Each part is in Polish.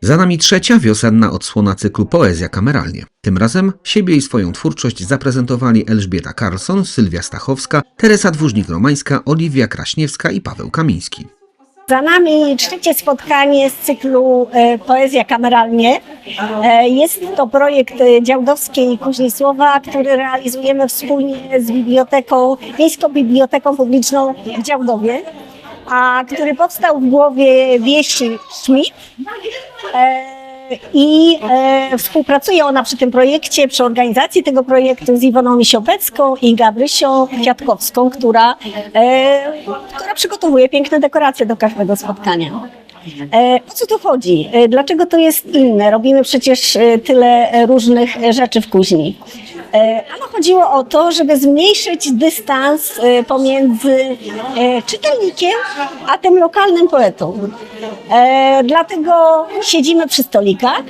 Za nami trzecia wiosenna odsłona cyklu Poezja kameralnie. Tym razem siebie i swoją twórczość zaprezentowali Elżbieta Carlson, Sylwia Stachowska, Teresa Dwóżnik-Romańska, Oliwia Kraśniewska i Paweł Kamiński. Za nami trzecie spotkanie z cyklu e, Poezja kameralnie. E, Jest to projekt e, Działdowskiej Kuźni Słowa, który realizujemy wspólnie z biblioteką, Miejską Biblioteką Publiczną w Działdowie, a który powstał w głowie Wieści Schmidt. E, I e, współpracuje ona przy tym projekcie, przy organizacji tego projektu z Iwoną Misiopecką i Gabrysią Kwiatkowską, która, e, która przygotowuje piękne dekoracje do każdego spotkania. E, o co tu chodzi? E, dlaczego to jest inne? Robimy przecież e, tyle różnych rzeczy w kuźni. E, Ano chodziło o to, żeby zmniejszyć dystans e, pomiędzy e, czytelnikiem a tym lokalnym poetą. Dlatego siedzimy przy stolikach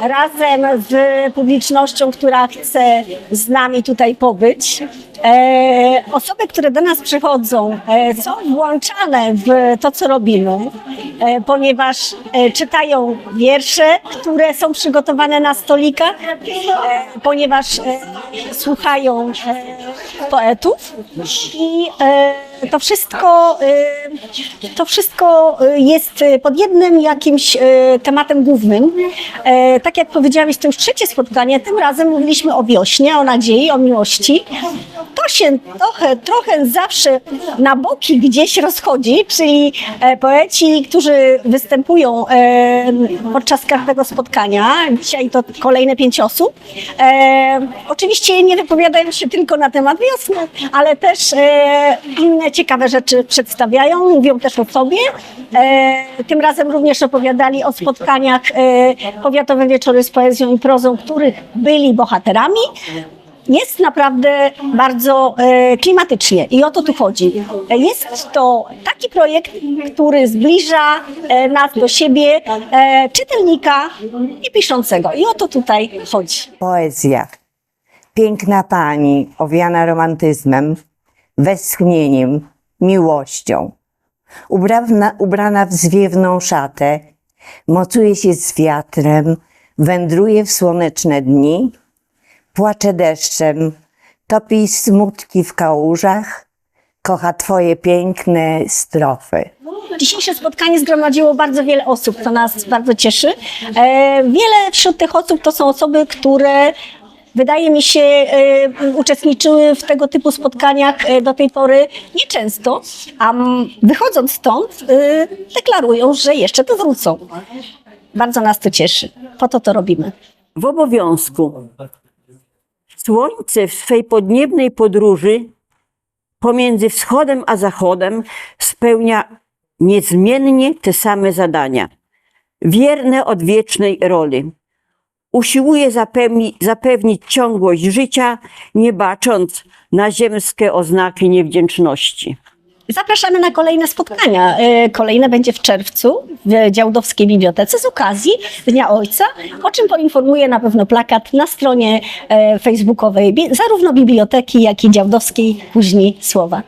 razem z publicznością, która chce z nami tutaj pobyć. E, Osoby, które do nas przychodzą, e, są włączane w to, co robimy, e, ponieważ czytają wiersze, które są przygotowane na stolikach, ponieważ słuchają poetów i to wszystko, to wszystko jest pod jednym jakimś tematem głównym. Tak jak powiedziałam, jest to już trzecie spotkanie, tym razem mówiliśmy o wiośnie, o nadziei, o miłości. To się trochę, trochę zawsze na boki gdzieś rozchodzi, czyli e, poeci, którzy występują e, podczas każdego spotkania. Dzisiaj to kolejne pięć osób. E, Oczywiście nie wypowiadają się tylko na temat wiosny, ale też inne ciekawe rzeczy przedstawiają, mówią też o sobie. Tym razem również opowiadali o spotkaniach Powiatowe Wieczory z Poezją i Prozą, których byli bohaterami. Jest naprawdę bardzo e, klimatycznie i o to tu chodzi. Jest to taki projekt, który zbliża e, nas do siebie, e, czytelnika i piszącego. I o to tutaj chodzi. Poezja. Piękna pani, owiana romantyzmem, westchnieniem, miłością. Ubrana, ubrana w zwiewną szatę, mocuje się z wiatrem, wędruje w słoneczne dni, płacze deszczem, topi smutki w kałużach, kocha twoje piękne strofy. Dzisiejsze spotkanie zgromadziło bardzo wiele osób, to nas bardzo cieszy. E, Wiele wśród tych osób to są osoby, które wydaje mi się e, uczestniczyły w tego typu spotkaniach e, do tej pory nieczęsto, a m, wychodząc stąd e, deklarują, że jeszcze tu wrócą. Bardzo nas to cieszy. Po to to robimy. w obowiązku. Słońce w swej podniebnej podróży pomiędzy wschodem a zachodem spełnia niezmiennie te same zadania, wierne odwiecznej roli. Usiłuje zapewni, zapewnić ciągłość życia, nie bacząc na ziemskie oznaki niewdzięczności. Zapraszamy na kolejne spotkania. E, Kolejne będzie w czerwcu w Działdowskiej Bibliotece z okazji Dnia Ojca, o czym poinformuje na pewno plakat na stronie e, facebookowej zarówno biblioteki, jak i Działdowskiej Kuźni Słowa.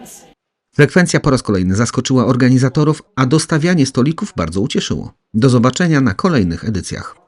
Frekwencja po raz kolejny zaskoczyła organizatorów, a dostawianie stolików bardzo ucieszyło. Do zobaczenia na kolejnych edycjach.